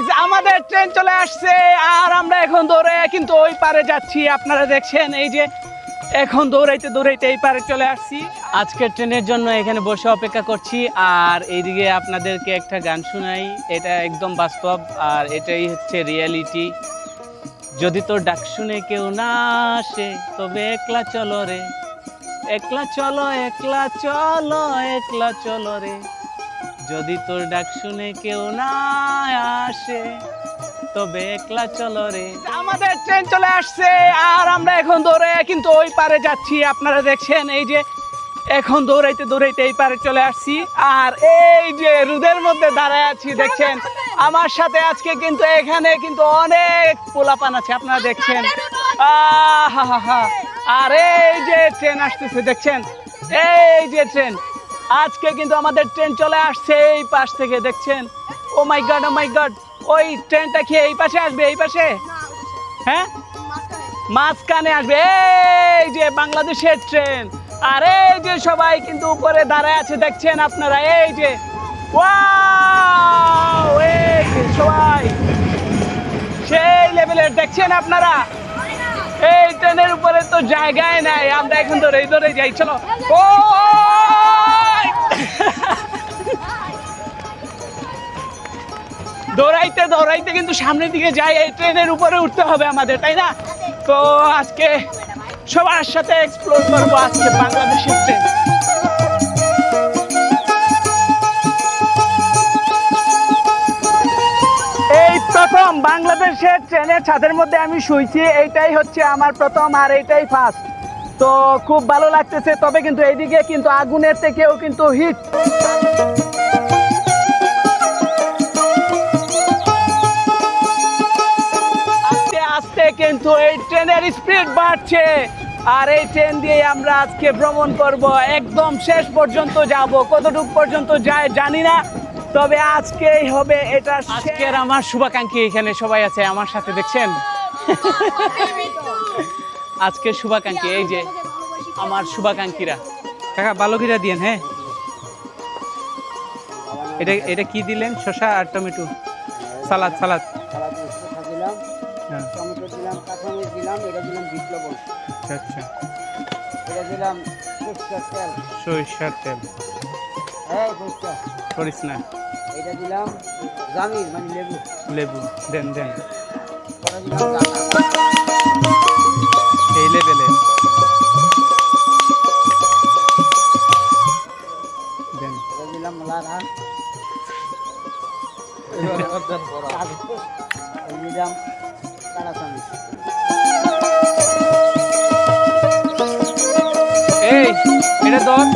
Guys আমাদের train চলে আসছে, আর আমরা এখন দৌড়ে, কিন্তু ওই পারে যাচ্ছি, আপনারা দেখছেন, এই যে এখন দৌড়াইতে দৌড়াইতে এই পারে চলে আসছি। আজকের ট্রেনের জন্য এখানে বসে অপেক্ষা করছি, আর এইদিকে আপনাদেরকে একটা গান শোনাই, এটা একদম বাস্তব, আর এটাই হচ্ছে রিয়েলিটি যদি তোর ডাক শুনে কেউ না আসে, তবে একলা চলো রে, একলা চলো একলা চলো একলা চলো রে। যদি তোর ডাক শুনে কেউ না আসে তবে একলা চলো রে। আমাদের ট্রেন চলে আসছে আর আমরা এখন দৌড়ে কিন্তু ওই পারে যাচ্ছি। আপনারা দেখছেন এই যে এখন দৌড়াইতে দৌড়াইতে এই পারে চলে আসছি। আর এই যে রোদের মধ্যে দাঁড়ায় আছি দেখছেন? আমার সাথে আজকে কিন্তু এখানে কিন্তু অনেক পোলাপান আছে আপনারা দেখছেন? আহা হা হা আর এই যে ট্রেন আসতেছে দেখছেন? এই যে ট্রেন আজকে কিন্তু আমাদের ট্রেন চলে আসছে এই পাশ থেকে দেখছেন? ও মাই গড ও মাই গড ওই ট্রেনটা কি এই পাশে আসবে এই পাশে? হ্যাঁ? মাঝখানে। আসবে এই যে বাংলাদেশের ট্রেন আর এই যে সবাই কিন্তু উপরে দাঁড়ায় আছে দেখছেন আপনারা? এই যে Wow! এই যে সবাই। সেই লেভেলের দেখছেন আপনারা? এই ট্রেনের উপরে তো জায়গায় নাই আমরা এখন ধরে ধরে যাই চলো। ও দৌড়াইতে কিন্তু সামনের দিকে যাই এই ট্রেনের উপরে উঠতে হবে আমাদের, তাই না? তো আজকে সবার সাথে এক্সপ্লোর করব আজকে বাংলাদেশের ট্রেন। এই প্রথম বাংলাদেশের ট্রেনের ছাদের মধ্যে আমি শুইছি, এইটাই হচ্ছে আমার প্রথম আর এইটাই ফার্স্ট তো খুব ভালো লাগতেছে, তবে কিন্তু এইদিকে কিন্তু আগুনের থেকেও কিন্তু হিট কিন্তু এই ট্রেনের স্পিড বাড়ছে। আর এই ট্রেন দিয়ে আমরা আজকে ভ্রমণ করব। একদম শেষ পর্যন্ত যাব। কতটুকু পর্যন্ত যায় জানি না। তবে আজকেই হবে এটা আজকের আমার শুভাকাঙ্ক্ষী এখানে সবাই আছে। আমার সাথে দেখছেন? আজকের শুভাকাঙ্ক্ষী, এই যে আমার শুভাকাঙ্ক্ষীরা। কাকা বালকিরা দিয়েন হ্যাঁ? এটা এটা কি দিলেন? শসা আর টমেটো। সালাদ সালাদ। টমেটো দিলাম কাঁচামরিচ দিলাম এটা দিলাম বিট লবণ আচ্ছা আচ্ছা। এটা দিলাম সরষের তেল। সরিষার তেল। হ্যাঁ সরষা। করিস না এটা দিলাম জামির মানে লেবু। লেবু দেন দেন। এই লেভেলে দেন। এটা দিলাম লাড়া। এই দিলাম এই এটা ধর।